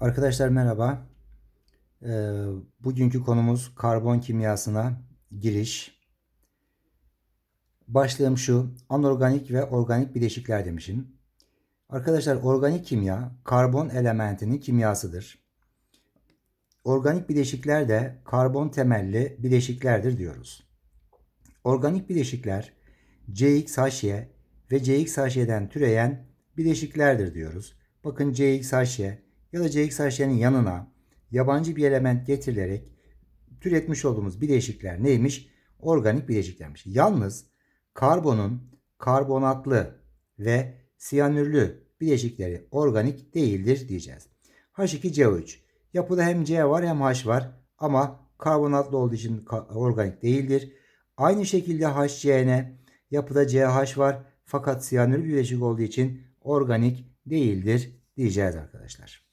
Arkadaşlar merhaba. Ee, bugünkü konumuz karbon kimyasına giriş. Başlığım şu. Anorganik ve organik bileşikler demişim. Arkadaşlar organik kimya karbon elementinin kimyasıdır. Organik bileşikler de karbon temelli bileşiklerdir diyoruz. Organik bileşikler CXHY ve CXHY'den türeyen bileşiklerdir diyoruz. Bakın CXHY ya da CXHY'nin yanına yabancı bir element getirilerek türetmiş olduğumuz bileşikler neymiş? Organik bileşiklermiş. Yalnız karbonun karbonatlı ve siyanürlü bileşikleri organik değildir diyeceğiz. H2CO3 yapıda hem C var hem H var ama karbonatlı olduğu için organik değildir. Aynı şekilde HCN yapıda CH var fakat siyanür bileşik olduğu için organik değildir diyeceğiz arkadaşlar.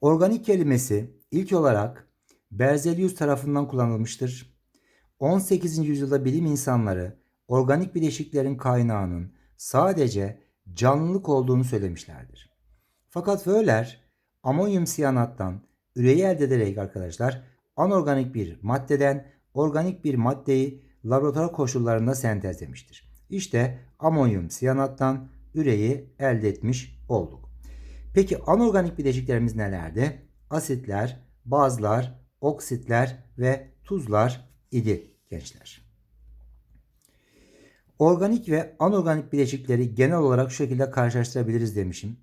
Organik kelimesi ilk olarak Berzelius tarafından kullanılmıştır. 18. yüzyılda bilim insanları organik bileşiklerin kaynağının sadece canlılık olduğunu söylemişlerdir. Fakat Wöhler amonyum siyanattan üreyi elde ederek arkadaşlar anorganik bir maddeden organik bir maddeyi laboratuvar koşullarında sentezlemiştir. İşte amonyum siyanattan üreyi elde etmiş olduk. Peki anorganik bileşiklerimiz nelerdi? Asitler, bazlar, oksitler ve tuzlar idi gençler. Organik ve anorganik bileşikleri genel olarak şu şekilde karşılaştırabiliriz demişim.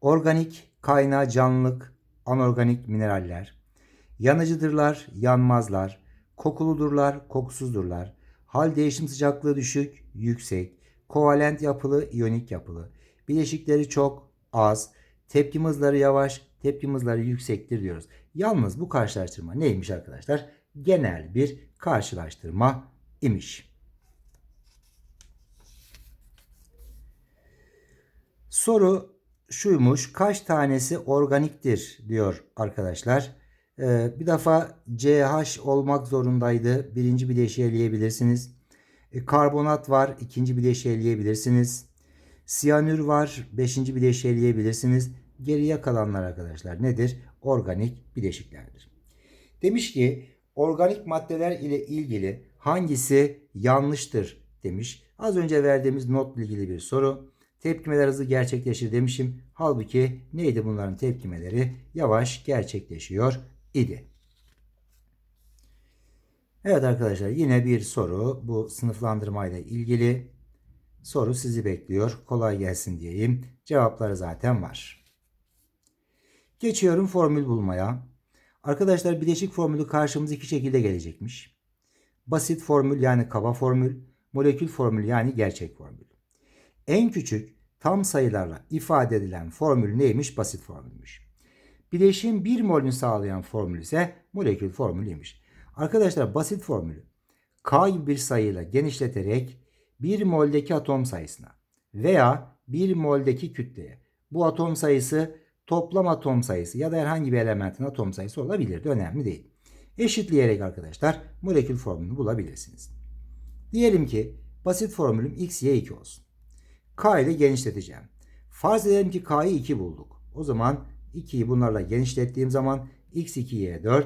Organik kaynağı canlılık, anorganik mineraller. Yanıcıdırlar, yanmazlar. Kokuludurlar, kokusuzdurlar. Hal değişim sıcaklığı düşük, yüksek. Kovalent yapılı, iyonik yapılı. Bileşikleri çok, az. Tepkim hızları yavaş, tepkim hızları yüksektir diyoruz. Yalnız bu karşılaştırma neymiş arkadaşlar? Genel bir karşılaştırma imiş. Soru şuymuş. Kaç tanesi organiktir diyor arkadaşlar. Ee, bir defa CH olmak zorundaydı. Birinci bileşiği eleyebilirsiniz. E, karbonat var. ikinci bileşiği eleyebilirsiniz. Siyanür var. Beşinci bileşiği eleyebilirsiniz. Geriye kalanlar arkadaşlar nedir? Organik bileşiklerdir. Demiş ki organik maddeler ile ilgili hangisi yanlıştır demiş. Az önce verdiğimiz notla ilgili bir soru. Tepkimeler hızlı gerçekleşir demişim. Halbuki neydi bunların tepkimeleri? Yavaş gerçekleşiyor idi. Evet arkadaşlar yine bir soru. Bu sınıflandırma ile ilgili soru sizi bekliyor. Kolay gelsin diyeyim. Cevapları zaten var. Geçiyorum formül bulmaya. Arkadaşlar bileşik formülü karşımıza iki şekilde gelecekmiş. Basit formül yani kaba formül, molekül formül yani gerçek formül. En küçük tam sayılarla ifade edilen formül neymiş? Basit formülmüş. Bileşiğin 1 molünü sağlayan formül ise molekül formülüymüş. Arkadaşlar basit formülü K gibi bir sayıyla genişleterek 1 moldeki atom sayısına veya 1 moldeki kütleye bu atom sayısı toplam atom sayısı ya da herhangi bir elementin atom sayısı olabilir. Önemli değil. Eşitleyerek arkadaşlar molekül formülünü bulabilirsiniz. Diyelim ki basit formülüm x, y 2 olsun. K ile genişleteceğim. Farz edelim ki K'yı 2 bulduk. O zaman 2'yi bunlarla genişlettiğim zaman x2, y4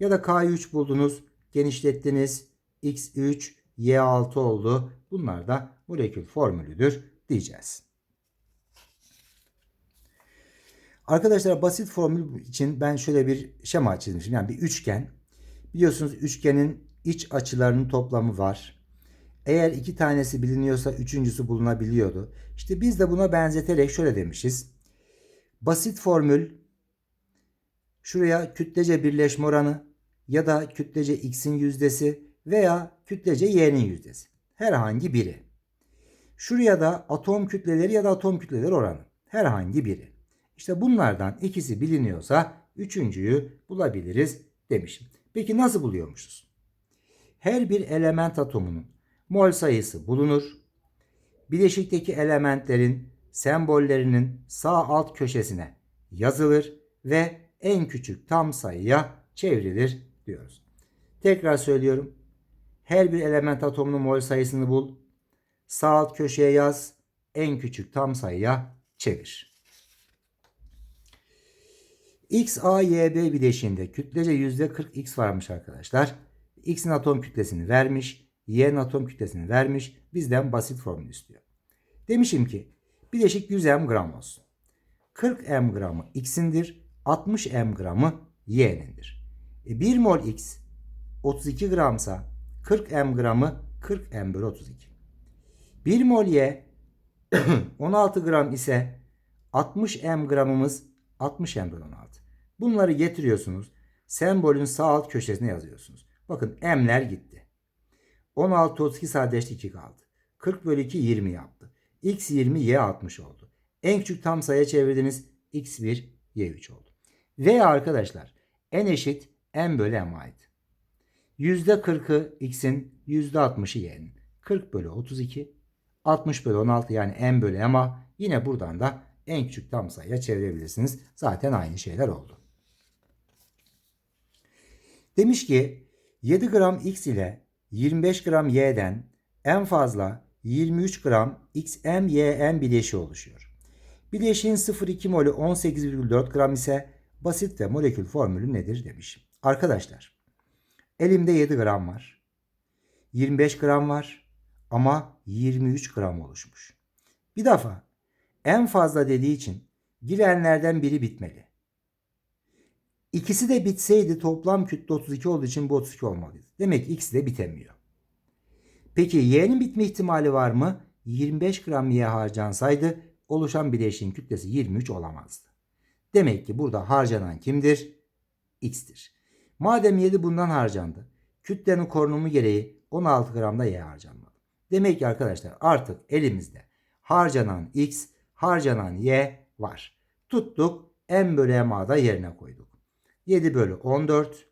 ya da K'yı 3 buldunuz. Genişlettiniz. x3, y6 oldu. Bunlar da molekül formülüdür diyeceğiz. Arkadaşlar basit formül için ben şöyle bir şema çizmişim. Yani bir üçgen. Biliyorsunuz üçgenin iç açılarının toplamı var. Eğer iki tanesi biliniyorsa üçüncüsü bulunabiliyordu. İşte biz de buna benzeterek şöyle demişiz. Basit formül şuraya kütlece birleşme oranı ya da kütlece x'in yüzdesi veya kütlece y'nin yüzdesi. Herhangi biri. Şuraya da atom kütleleri ya da atom kütleleri oranı. Herhangi biri. İşte bunlardan ikisi biliniyorsa üçüncüyü bulabiliriz demişim. Peki nasıl buluyormuşuz? Her bir element atomunun mol sayısı bulunur. Bileşikteki elementlerin sembollerinin sağ alt köşesine yazılır ve en küçük tam sayıya çevrilir diyoruz. Tekrar söylüyorum. Her bir element atomunun mol sayısını bul. Sağ alt köşeye yaz. En küçük tam sayıya çevir. X, A, Y, B bileşiğinde kütlece %40 X varmış arkadaşlar. X'in atom kütlesini vermiş. Y'nin atom kütlesini vermiş. Bizden basit formül istiyor. Demişim ki bileşik 100 m gram olsun. 40 m gramı X'indir. 60 m gramı Y'nindir. E 1 mol X 32 gramsa 40 m gramı 40 m bölü 32. 1 mol Y 16 gram ise 60 m gramımız 60 m bölü 16. Bunları getiriyorsunuz. Sembolün sağ alt köşesine yazıyorsunuz. Bakın m'ler gitti. 16 32 sadeleşti 2 kaldı. 40 bölü 2 20 yaptı. X 20 Y 60 oldu. En küçük tam sayıya çevirdiniz. X1 Y3 oldu. Veya arkadaşlar n eşit m bölü m ait. %40'ı x'in %60'ı y'nin. 40 bölü 32 60 bölü 16 yani m bölü m'e yine buradan da en küçük tam sayıya çevirebilirsiniz. Zaten aynı şeyler oldu. Demiş ki 7 gram x ile 25 gram y'den en fazla 23 gram xm ym bileşiği oluşuyor. Bileşiğin 0,2 molü 18,4 gram ise basit ve molekül formülü nedir demiş. Arkadaşlar elimde 7 gram var. 25 gram var ama 23 gram oluşmuş. Bir defa en fazla dediği için girenlerden biri bitmeli. İkisi de bitseydi toplam kütle 32 olduğu için bu 32 olmalıydı. Demek ki ikisi de bitemiyor. Peki y'nin bitme ihtimali var mı? 25 gram y harcansaydı oluşan bileşiğin kütlesi 23 olamazdı. Demek ki burada harcanan kimdir? X'tir. Madem 7 bundan harcandı. Kütlenin korunumu gereği 16 gram da y harcanmalı. Demek ki arkadaşlar artık elimizde harcanan X, harcanan Y var. Tuttuk M bölü MA da yerine koyduk. 7 bölü 14,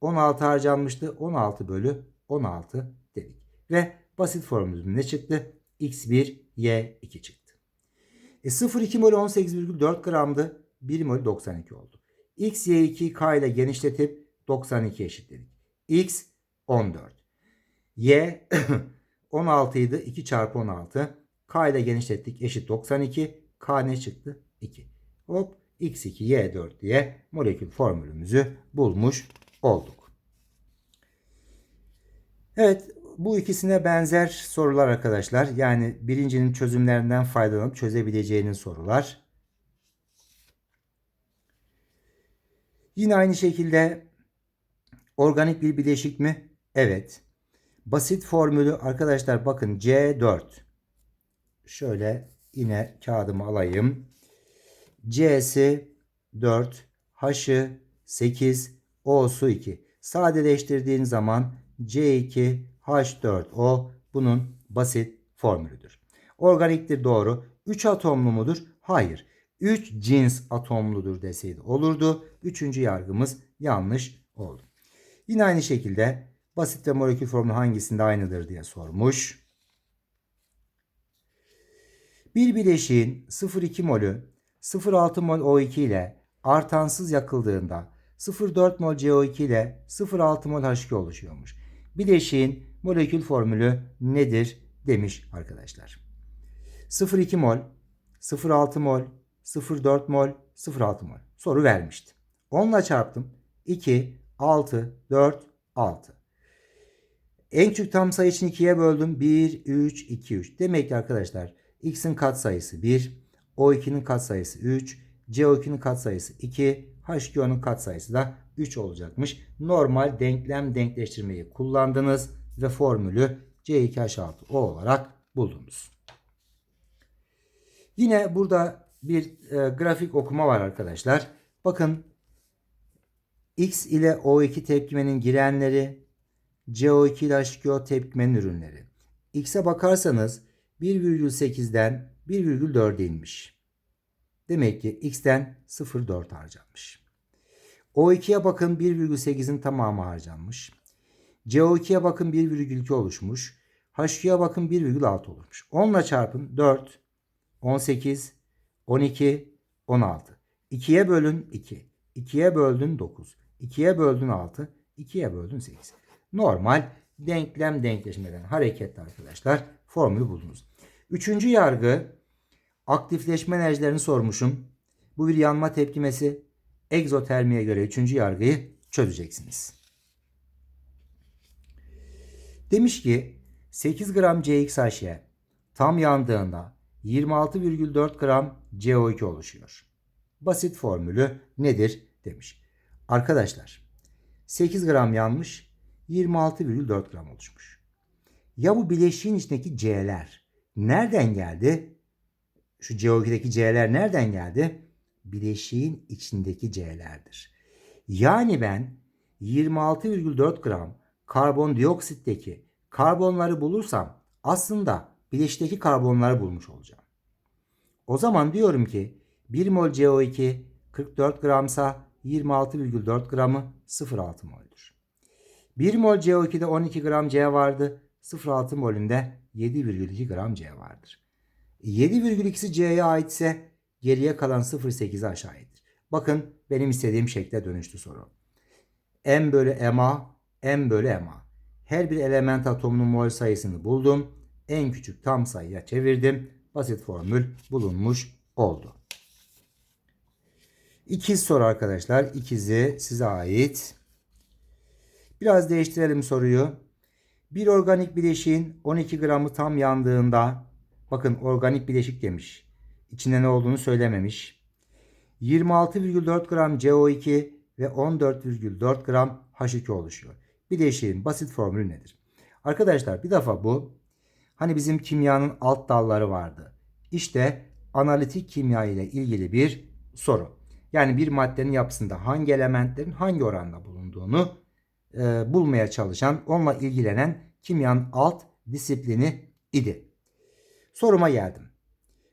16 harcanmıştı. 16 bölü 16 dedik. Ve basit formülümüz ne çıktı? X1, Y2 çıktı. E 0,2 mol 18,4 gramdı. 1 mol 92 oldu. X, Y2 K ile genişletip 92 eşitledik. X 14. Y 16 idi. 2 çarpı 16. K ile genişlettik. Eşit 92. K ne çıktı? 2. Hop X2 Y4 diye molekül formülümüzü bulmuş olduk. Evet bu ikisine benzer sorular arkadaşlar. Yani birincinin çözümlerinden faydalanıp çözebileceğiniz sorular. Yine aynı şekilde organik bir bileşik mi? Evet. Basit formülü arkadaşlar bakın C4. Şöyle yine kağıdımı alayım. C'si 4, H'ı 8, O'su 2. Sadeleştirdiğin zaman C2, H4O bunun basit formülüdür. Organiktir doğru. 3 atomlu mudur? Hayır. 3 cins atomludur deseydi olurdu. Üçüncü yargımız yanlış oldu. Yine aynı şekilde basit ve molekül formülü hangisinde aynıdır diye sormuş. Bir bileşiğin 0,2 molü 0,6 mol O2 ile artansız yakıldığında 0,4 mol CO2 ile 0,6 mol H2 oluşuyormuş. Bileşiğin molekül formülü nedir demiş arkadaşlar. 0,2 mol, 0,6 mol, 0,4 mol, 0,6 mol. Soru vermişti. 10 ile çarptım. 2, 6, 4, 6. En küçük tam sayı için 2'ye böldüm. 1, 3, 2, 3. Demek ki arkadaşlar x'in katsayısı 1, O2'nin katsayısı 3, CO2'nin katsayısı 2, H2O'nun katsayısı da 3 olacakmış. Normal denklem denkleştirmeyi kullandınız ve formülü C2H6O olarak buldunuz. Yine burada bir e, grafik okuma var arkadaşlar. Bakın X ile O2 tepkimenin girenleri, CO2 ile H2O tepkimenin ürünleri. X'e bakarsanız 1,8'den 1,4'e inmiş. Demek ki X'ten 0,4 harcanmış. O2'ye bakın 1,8'in tamamı harcanmış. CO2'ye bakın 1,2 oluşmuş. H2'ye bakın 1,6 oluşmuş. 10 ile çarpın 4, 18, 12, 16. 2'ye bölün 2. 2'ye böldün 9. 2'ye böldün 6. 2'ye böldün 8. Normal denklem denkleşmeden hareketli arkadaşlar formülü buldunuz. Üçüncü yargı aktifleşme enerjilerini sormuşum. Bu bir yanma tepkimesi. egzotermiye göre üçüncü yargıyı çözeceksiniz. Demiş ki 8 gram CXHY tam yandığında 26,4 gram CO2 oluşuyor. Basit formülü nedir demiş. Arkadaşlar 8 gram yanmış 26,4 gram oluşmuş. Ya bu bileşiğin içindeki C'ler nereden geldi? Şu CO2'deki C'ler nereden geldi? Bileşiğin içindeki C'lerdir. Yani ben 26,4 gram karbondioksitteki karbonları bulursam aslında bileşikteki karbonları bulmuş olacağım. O zaman diyorum ki 1 mol CO2 44 gramsa 26,4 gramı 0,6 mol'dür. 1 mol CO2'de 12 gram C vardı. 0,6 molünde 7,2 gram C vardır. 7,2'si C'ye aitse geriye kalan 0,8'i aşağıdır. Bakın benim istediğim şekle dönüştü soru. M bölü MA, M bölü MA. Her bir element atomunun mol sayısını buldum. En küçük tam sayıya çevirdim. Basit formül bulunmuş oldu. İkiz soru arkadaşlar. İkizi size ait. Biraz değiştirelim soruyu. Bir organik bileşiğin 12 gramı tam yandığında bakın organik bileşik demiş. İçinde ne olduğunu söylememiş. 26,4 gram CO2 ve 14,4 gram H2 oluşuyor. Bileşiğin basit formülü nedir? Arkadaşlar bir defa bu hani bizim kimyanın alt dalları vardı. İşte analitik kimya ile ilgili bir soru. Yani bir maddenin yapısında hangi elementlerin hangi oranda bulunduğunu e, bulmaya çalışan, onunla ilgilenen kimyanın alt disiplini idi. Soruma geldim.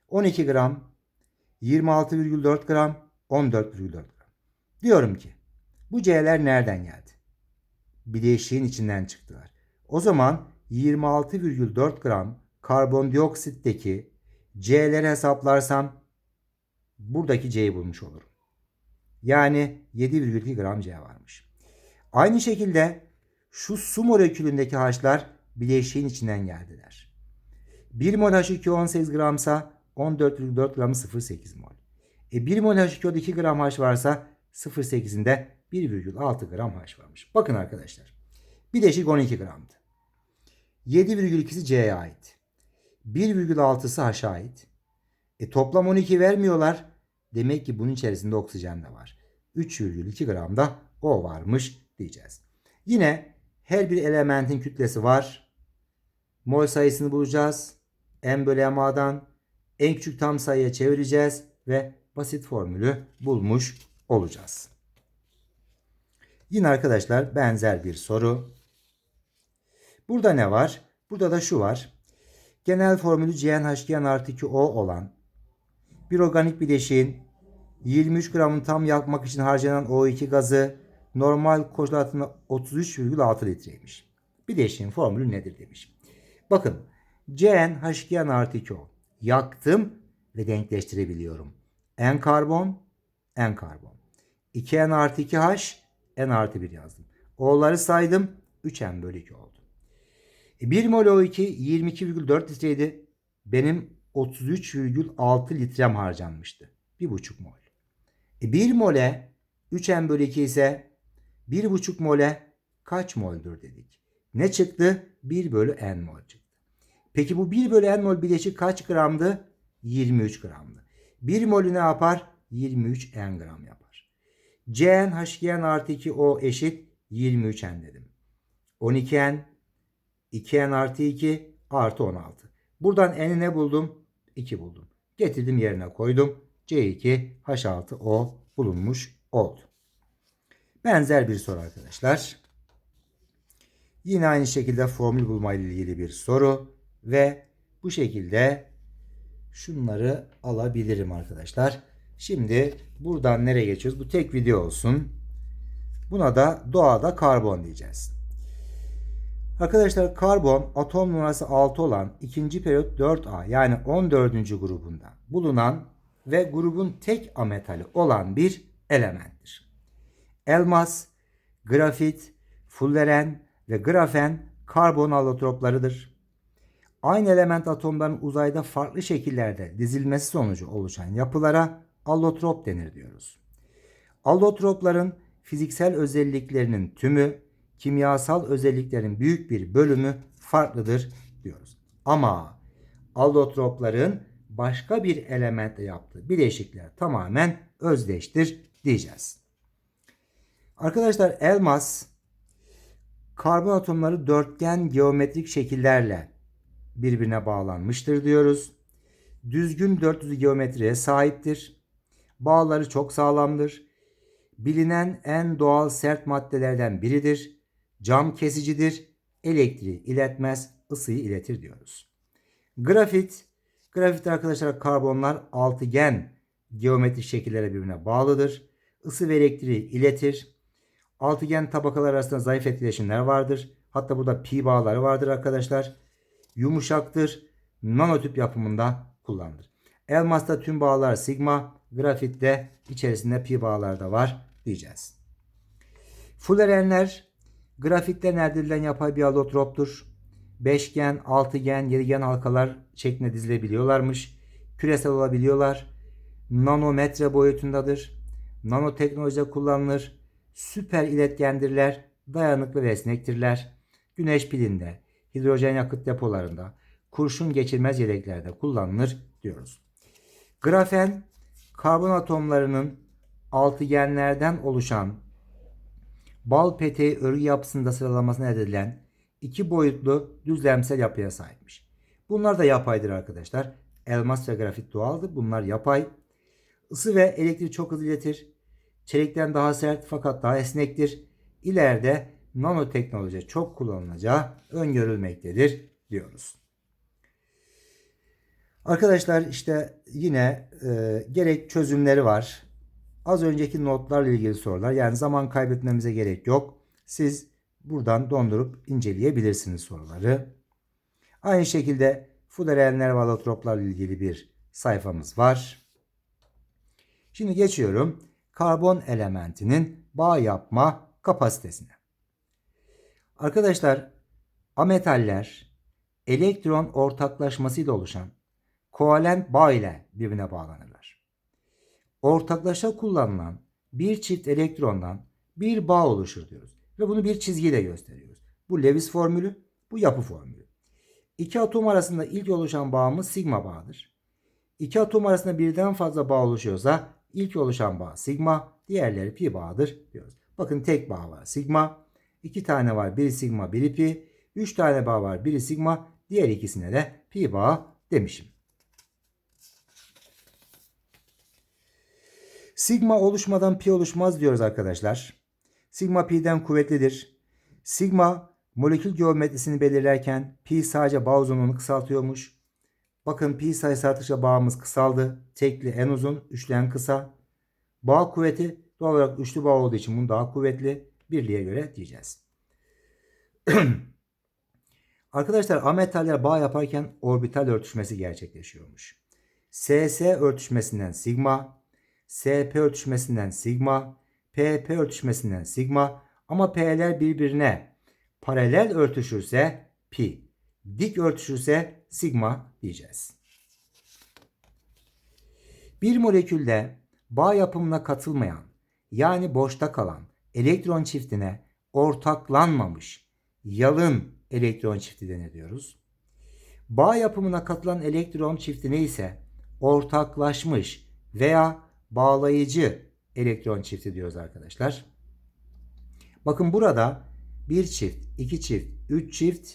12 gram, 26,4 gram, 14,4 gram. Diyorum ki bu C'ler nereden geldi? Bileşiğin içinden çıktılar. O zaman 26,4 gram karbondioksitteki C'leri hesaplarsam buradaki C'yi bulmuş olurum. Yani 7,2 gram C varmış. Aynı şekilde şu su molekülündeki H'lar bileşiğin içinden geldiler. 1 mol H2 18 gramsa 14,4 gramı 0,8 mol. E 1 mol H2'da 2 gram H varsa 0,8'inde 1,6 gram H varmış. Bakın arkadaşlar. Bileşik 12 gramdı. 7,2'si C'ye ait. 1,6'sı H'a ait. E toplam 12 vermiyorlar. Demek ki bunun içerisinde oksijen de var. 3,2 gram da O varmış diyeceğiz. Yine her bir elementin kütlesi var. Mol sayısını bulacağız. M bölü MA'dan en küçük tam sayıya çevireceğiz ve basit formülü bulmuş olacağız. Yine arkadaşlar benzer bir soru. Burada ne var? Burada da şu var. Genel formülü CnH2n artı 2O olan bir organik bileşiğin 23 gramın tam yakmak için harcanan O2 gazı normal koşullar altında 33,6 litreymiş. Bileşiğin formülü nedir demiş. Bakın CnH2n artı 2O yaktım ve denkleştirebiliyorum. N karbon, N karbon. 2N artı 2H, N artı 1 yazdım. O'ları saydım. 3N bölü 2 oldu. E 1 mol O2 22,4 litreydi. Benim 33,6 litrem harcanmıştı. 1,5 mol. E 1 mole 3N bölü 2 ise 1,5 mole kaç moldür dedik. Ne çıktı? 1 bölü N mol çıktı. Peki bu 1 bölü N mol bileşik kaç gramdı? 23 gramdı. 1 molü ne yapar? 23 N gram yapar. Cn H2N artı 2 O eşit 23 N dedim. 12 N 2 N artı 2 artı 16. Buradan N'i ne buldum? 2 buldum. Getirdim yerine koydum. C2 H6 O bulunmuş oldu. Benzer bir soru arkadaşlar. Yine aynı şekilde formül bulma ilgili bir soru ve bu şekilde şunları alabilirim arkadaşlar. Şimdi buradan nereye geçiyoruz? Bu tek video olsun. Buna da doğada karbon diyeceğiz. Arkadaşlar karbon atom numarası 6 olan ikinci periyot 4A yani 14. grubunda bulunan ve grubun tek ametali olan bir elementtir. Elmas, grafit, fulleren ve grafen karbon allotroplarıdır. Aynı element atomların uzayda farklı şekillerde dizilmesi sonucu oluşan yapılara allotrop denir diyoruz. Allotropların fiziksel özelliklerinin tümü, kimyasal özelliklerin büyük bir bölümü farklıdır diyoruz. Ama allotropların başka bir elementle yaptığı bileşikler tamamen özdeştir diyeceğiz. Arkadaşlar elmas karbon atomları dörtgen geometrik şekillerle birbirine bağlanmıştır diyoruz. Düzgün dört yüzlü geometriye sahiptir. Bağları çok sağlamdır. Bilinen en doğal sert maddelerden biridir. Cam kesicidir. Elektriği iletmez, ısıyı iletir diyoruz. Grafit, grafit arkadaşlar karbonlar altıgen geometrik şekillere birbirine bağlıdır. Isı ve elektriği iletir. Altıgen tabakalar arasında zayıf etkileşimler vardır. Hatta burada pi bağları vardır arkadaşlar. Yumuşaktır. Nanotüp yapımında kullanılır. Elmasta tüm bağlar sigma, grafitte içerisinde pi bağlar da var diyeceğiz. Fullerenler grafitten elde edilen yapay bir alotroptur. Beşgen, altıgen, yedigen halkalar şeklinde dizilebiliyorlarmış. Küresel olabiliyorlar. Nanometre boyutundadır. Nanoteknolojide kullanılır. Süper iletkendirler. Dayanıklı ve esnektirler. Güneş pilinde, hidrojen yakıt depolarında, kurşun geçirmez yeleklerde kullanılır diyoruz. Grafen karbon atomlarının altıgenlerden oluşan bal peteği örgü yapısında sıralamasına edilen iki boyutlu düzlemsel yapıya sahipmiş. Bunlar da yapaydır arkadaşlar. Elmas ve grafit doğaldır. Bunlar yapay. Isı ve elektrik çok hızlı iletir. Çelikten daha sert fakat daha esnektir. İleride nanoteknoloji çok kullanılacağı öngörülmektedir diyoruz. Arkadaşlar işte yine e, gerek çözümleri var. Az önceki notlarla ilgili sorular. Yani zaman kaybetmemize gerek yok. Siz buradan dondurup inceleyebilirsiniz soruları. Aynı şekilde Fullerenler ve alotroplarla ilgili bir sayfamız var. Şimdi geçiyorum karbon elementinin bağ yapma kapasitesine. Arkadaşlar ametaller elektron ortaklaşmasıyla oluşan kovalent bağ ile birbirine bağlanırlar. Ortaklaşa kullanılan bir çift elektrondan bir bağ oluşur diyoruz. Ve bunu bir çizgiyle gösteriyoruz. Bu Lewis formülü, bu yapı formülü. İki atom arasında ilk oluşan bağımız sigma bağıdır. İki atom arasında birden fazla bağ oluşuyorsa ilk oluşan bağ sigma, diğerleri pi bağıdır diyoruz. Bakın tek bağ var sigma, iki tane var biri sigma biri pi, üç tane bağ var biri sigma, diğer ikisine de pi bağ demişim. Sigma oluşmadan pi oluşmaz diyoruz arkadaşlar. Sigma pi'den kuvvetlidir. Sigma molekül geometrisini belirlerken pi sadece bağ uzunluğunu kısaltıyormuş. Bakın pi sayısı arttıkça bağımız kısaldı. Tekli en uzun, üçlü en kısa. Bağ kuvveti doğal olarak üçlü bağ olduğu için bunu daha kuvvetli. Birliğe göre diyeceğiz. Arkadaşlar ametaller bağ yaparken orbital örtüşmesi gerçekleşiyormuş. SS örtüşmesinden sigma, SP örtüşmesinden sigma, PP örtüşmesinden sigma ama P'ler birbirine paralel örtüşürse pi, dik örtüşürse sigma diyeceğiz. Bir molekülde bağ yapımına katılmayan yani boşta kalan elektron çiftine ortaklanmamış yalın elektron çifti deniliyoruz. Bağ yapımına katılan elektron çiftine ise ortaklaşmış veya bağlayıcı elektron çifti diyoruz arkadaşlar. Bakın burada bir çift, iki çift, üç çift,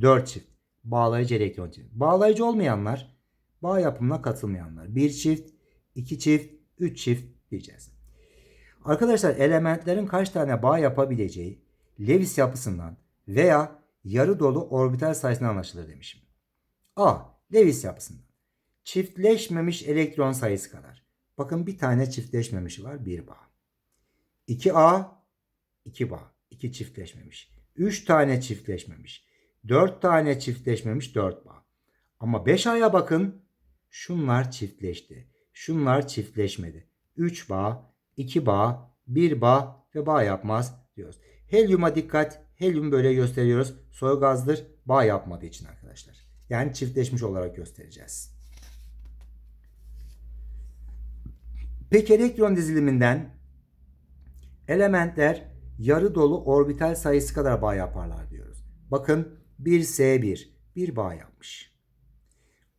dört çift bağlayıcı elektron çifti. Bağlayıcı olmayanlar bağ yapımına katılmayanlar. Bir çift, iki çift, üç çift diyeceğiz. Arkadaşlar elementlerin kaç tane bağ yapabileceği Lewis yapısından veya yarı dolu orbital sayısından anlaşılır demişim. A. Lewis yapısından. Çiftleşmemiş elektron sayısı kadar. Bakın bir tane çiftleşmemişi var. Bir bağ. 2A 2 bağ. 2 çiftleşmemiş. 3 tane çiftleşmemiş. 4 tane çiftleşmemiş 4 bağ. Ama 5A'ya bakın. Şunlar çiftleşti. Şunlar çiftleşmedi. 3 bağ, 2 bağ, 1 bağ ve bağ yapmaz diyoruz. Helyuma dikkat. Helyum böyle gösteriyoruz. Soy gazdır. Bağ yapmadığı için arkadaşlar. Yani çiftleşmiş olarak göstereceğiz. Peki elektron diziliminden Elementler yarı dolu orbital sayısı kadar bağ yaparlar diyoruz. Bakın 1S1 bir bağ yapmış.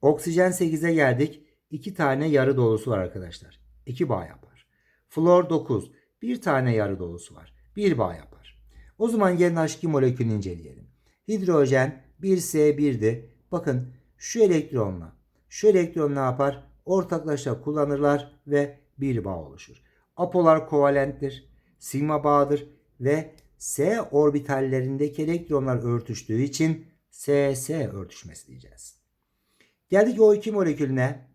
Oksijen 8'e geldik. 2 tane yarı dolusu var arkadaşlar. 2 bağ yapar. Flor 9 bir tane yarı dolusu var. Bir bağ yapar. O zaman gelin H2 molekülünü inceleyelim. Hidrojen 1S1'di. Bakın şu elektronla şu elektron ne yapar? Ortaklaşa kullanırlar ve bir bağ oluşur. Apolar kovalenttir. Sigma bağıdır ve S orbitallerindeki elektronlar örtüştüğü için SS örtüşmesi diyeceğiz. Geldik O2 molekülüne.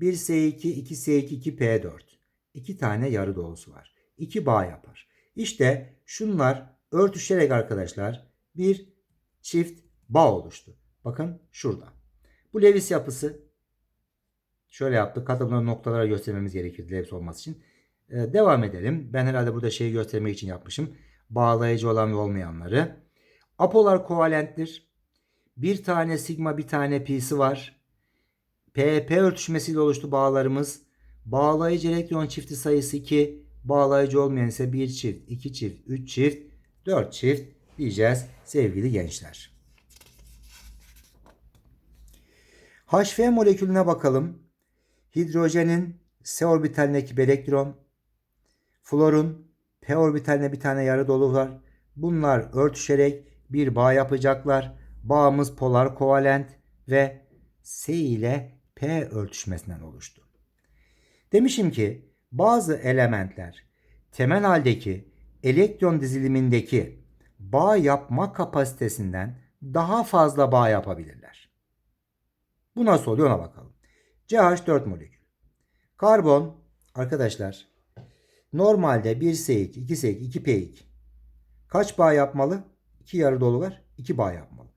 1S2, 2S2, 2P4. İki tane yarı dolusu var. İki bağ yapar. İşte şunlar örtüşerek arkadaşlar bir çift bağ oluştu. Bakın şurada. Bu Lewis yapısı şöyle yaptık. Katılımları noktalara göstermemiz gerekir Lewis olması için. Ee, devam edelim. Ben herhalde burada şeyi göstermek için yapmışım. Bağlayıcı olan ve olmayanları. Apolar kovalenttir. Bir tane sigma bir tane pi'si var. PP örtüşmesiyle oluştu bağlarımız. Bağlayıcı elektron çifti sayısı 2. Bağlayıcı olmayan ise 1 çift, 2 çift, 3 çift, 4 çift diyeceğiz sevgili gençler. HF molekülüne bakalım. Hidrojenin S orbitalindeki bir elektron, florun P orbitalinde bir tane yarı dolu var. Bunlar örtüşerek bir bağ yapacaklar. Bağımız polar kovalent ve S ile P örtüşmesinden oluştu. Demişim ki bazı elementler temel haldeki elektron dizilimindeki bağ yapma kapasitesinden daha fazla bağ yapabilirler. Bu nasıl oluyor ona bakalım. CH4 molekül. Karbon arkadaşlar normalde 1S2, 2S2, 2P2 kaç bağ yapmalı? 2 yarı dolu var. 2 bağ yapmalı.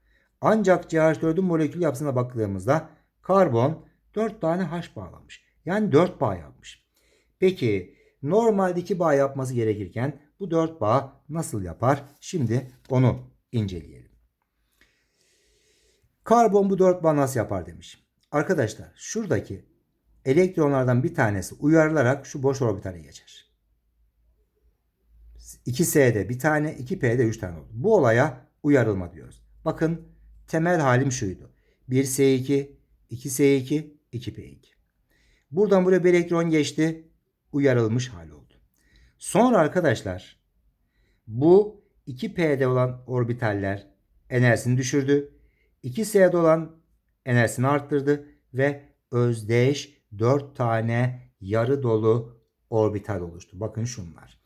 Ancak CH4'ün molekül yapısına baktığımızda karbon 4 tane H bağlamış. Yani 4 bağ yapmış. Peki normalde 2 bağ yapması gerekirken bu 4 bağ nasıl yapar? Şimdi onu inceleyelim. Karbon bu 4 bağ nasıl yapar demiş. Arkadaşlar şuradaki elektronlardan bir tanesi uyarılarak şu boş orbitale geçer. 2S'de bir tane, 2P'de 3 tane oldu. Bu olaya uyarılma diyoruz. Bakın temel halim şuydu. 1S2, 2S2, 2P2. Buradan buraya bir elektron geçti. Uyarılmış hali oldu. Sonra arkadaşlar bu 2P'de olan orbitaller enerjisini düşürdü. 2S'de olan enerjisini arttırdı ve özdeş 4 tane yarı dolu orbital oluştu. Bakın şunlar.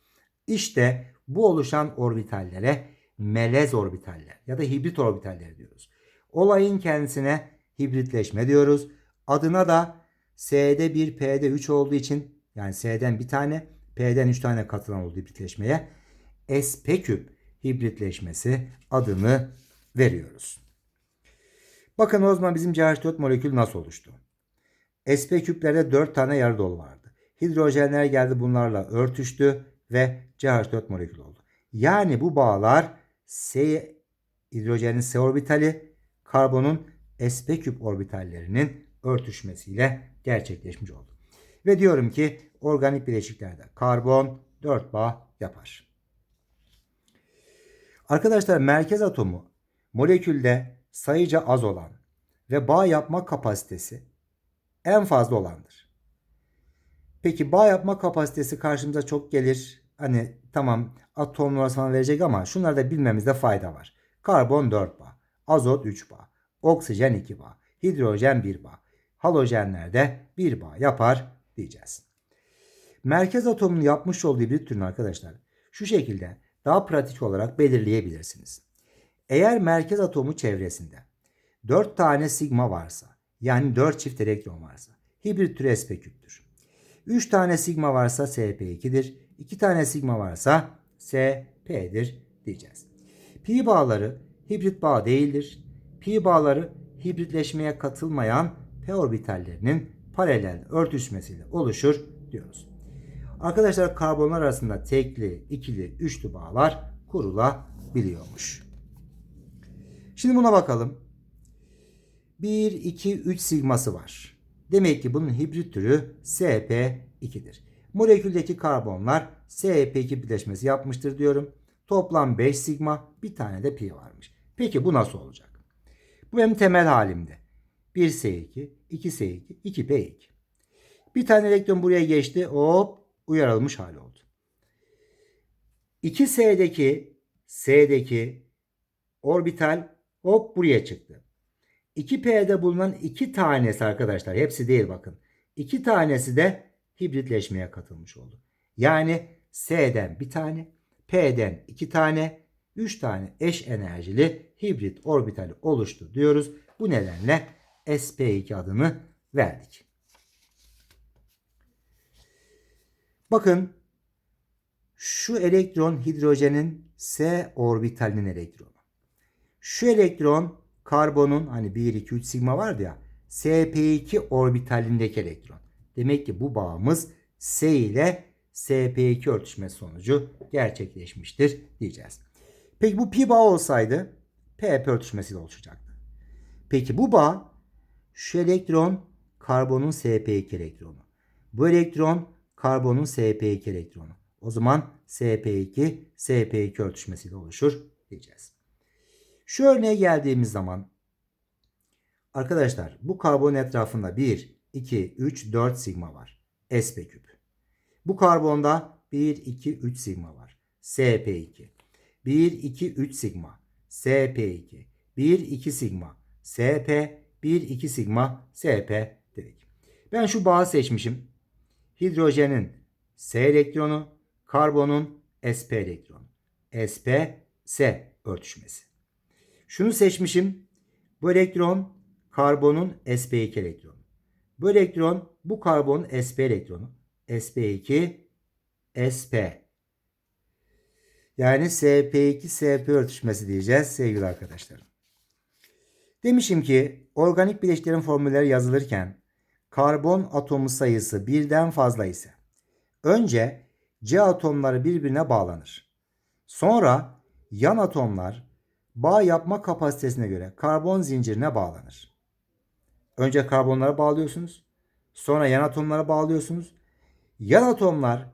İşte bu oluşan orbitallere melez orbitaller ya da hibrit orbitaller diyoruz. Olayın kendisine hibritleşme diyoruz. Adına da S'de 1, P'de 3 olduğu için yani S'den bir tane, P'den 3 tane katılan oldu hibritleşmeye. SP küp hibritleşmesi adını veriyoruz. Bakın o zaman bizim CH4 molekül nasıl oluştu? SP küplerde 4 tane yarı dolu vardı. Hidrojenler geldi bunlarla örtüştü ve CH4 molekül oldu. Yani bu bağlar S hidrojenin S orbitali karbonun sp küp orbitallerinin örtüşmesiyle gerçekleşmiş oldu. Ve diyorum ki organik bileşiklerde karbon 4 bağ yapar. Arkadaşlar merkez atomu molekülde sayıca az olan ve bağ yapma kapasitesi en fazla olandır. Peki bağ yapma kapasitesi karşımıza çok gelir. Hani tamam atomlar sana verecek ama şunları da bilmemizde fayda var. Karbon 4 bağ, azot 3 bağ, oksijen 2 bağ, hidrojen 1 bağ, halojenlerde 1 bağ yapar diyeceğiz. Merkez atomunun yapmış olduğu bir türünü arkadaşlar şu şekilde daha pratik olarak belirleyebilirsiniz. Eğer merkez atomu çevresinde 4 tane sigma varsa yani 4 çift elektron varsa hibrit türü sp küptür. 3 tane sigma varsa sp2'dir. 2 tane sigma varsa sp'dir diyeceğiz. Pi bağları hibrit bağ değildir. Pi bağları hibritleşmeye katılmayan p orbitallerinin paralel örtüşmesiyle oluşur diyoruz. Arkadaşlar karbonlar arasında tekli, ikili, üçlü bağlar kurulabiliyormuş. Şimdi buna bakalım. 1, 2, 3 sigması var. Demek ki bunun hibrit türü SP2'dir. Moleküldeki karbonlar SP2 birleşmesi yapmıştır diyorum. Toplam 5 sigma bir tane de pi varmış. Peki bu nasıl olacak? Bu benim temel halimdi. 1S2, 2S2, 2P2. Bir tane elektron buraya geçti. Hop uyarılmış hali oldu. 2S'deki S'deki orbital hop buraya çıktı. 2P'de bulunan iki tanesi arkadaşlar hepsi değil bakın. İki tanesi de hibritleşmeye katılmış oldu. Yani S'den bir tane, P'den iki tane, üç tane eş enerjili hibrit orbitali oluştu diyoruz. Bu nedenle sp2 adını verdik. Bakın şu elektron hidrojenin S orbitalinin elektronu. Şu elektron karbonun hani 1 2 3 sigma vardı ya sp2 orbitalindeki elektron. Demek ki bu bağımız S ile sp2 örtüşmesi sonucu gerçekleşmiştir diyeceğiz. Peki bu pi bağı olsaydı p örtüşmesiyle oluşacaktı. Peki bu bağ şu elektron karbonun sp2 elektronu. Bu elektron karbonun sp2 elektronu. O zaman sp2 sp2 örtüşmesiyle oluşur diyeceğiz. Şu örneğe geldiğimiz zaman arkadaşlar bu karbon etrafında 1, 2, 3, 4 sigma var. sp küp. Bu karbonda 1, 2, 3 sigma var. sp2. 1, 2, 3 sigma. sp2. 1, 2 sigma. sp. 1, 2 sigma. sp dedik. Ben şu bağı seçmişim. Hidrojenin S elektronu, karbonun sp elektronu. sp, s örtüşmesi. Şunu seçmişim. Bu elektron karbonun sp2 elektronu. Bu elektron bu karbonun sp elektronu. sp2 sp. Yani sp2 sp örtüşmesi diyeceğiz sevgili arkadaşlarım. Demişim ki organik bileşiklerin formülleri yazılırken karbon atomu sayısı birden fazla ise önce C atomları birbirine bağlanır. Sonra yan atomlar bağ yapma kapasitesine göre karbon zincirine bağlanır. Önce karbonlara bağlıyorsunuz. Sonra yan atomlara bağlıyorsunuz. Yan atomlar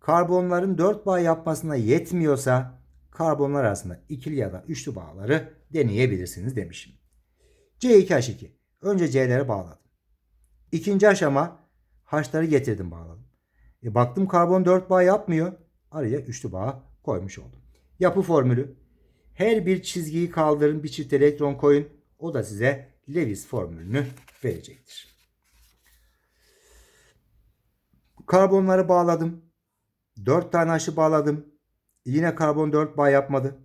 karbonların 4 bağ yapmasına yetmiyorsa karbonlar arasında ikili ya da üçlü bağları deneyebilirsiniz demişim. C2H2. Önce C'lere bağladım. İkinci aşama H'ları getirdim bağladım. E baktım karbon 4 bağ yapmıyor. Araya üçlü bağ koymuş oldum. Yapı formülü. Her bir çizgiyi kaldırın bir çift elektron koyun. O da size Lewis formülünü verecektir. Karbonları bağladım. 4 tane aşı bağladım. Yine karbon 4 bağ yapmadı.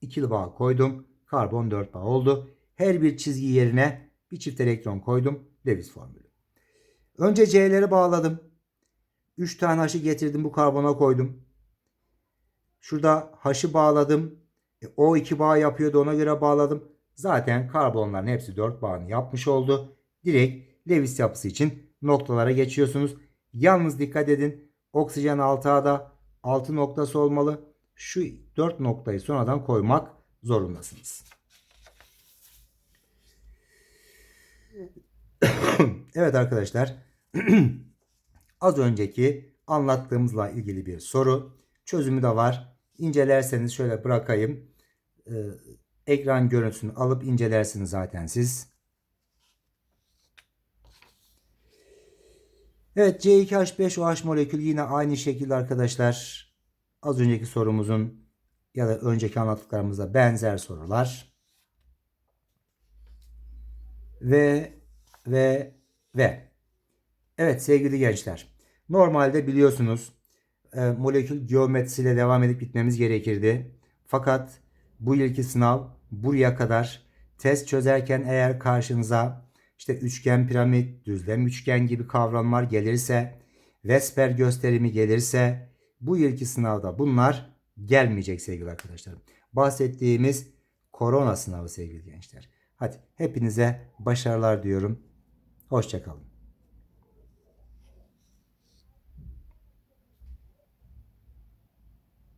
İkili bağ koydum. Karbon 4 bağ oldu. Her bir çizgi yerine bir çift elektron koydum. Lewis formülü. Önce C'leri bağladım. 3 tane haşı getirdim bu karbona koydum. Şurada haşı bağladım. E, o iki bağ yapıyordu ona göre bağladım. Zaten karbonların hepsi 4 bağını yapmış oldu. Direkt Lewis yapısı için noktalara geçiyorsunuz. Yalnız dikkat edin. Oksijen 6A'da 6 noktası olmalı. Şu 4 noktayı sonradan koymak zorundasınız. evet arkadaşlar. Az önceki anlattığımızla ilgili bir soru. Çözümü de var. İncelerseniz şöyle bırakayım. Ee, ekran görüntüsünü alıp incelersiniz zaten siz. Evet C2H5OH molekül yine aynı şekilde arkadaşlar. Az önceki sorumuzun ya da önceki anlattıklarımızda benzer sorular. Ve ve ve Evet sevgili gençler. Normalde biliyorsunuz e, molekül geometrisiyle devam edip gitmemiz gerekirdi. Fakat bu yılki sınav buraya kadar test çözerken eğer karşınıza işte üçgen piramit, düzlem üçgen gibi kavramlar gelirse, Vesper gösterimi gelirse bu yılki sınavda bunlar gelmeyecek sevgili arkadaşlarım. Bahsettiğimiz korona sınavı sevgili gençler. Hadi hepinize başarılar diyorum. Hoşçakalın.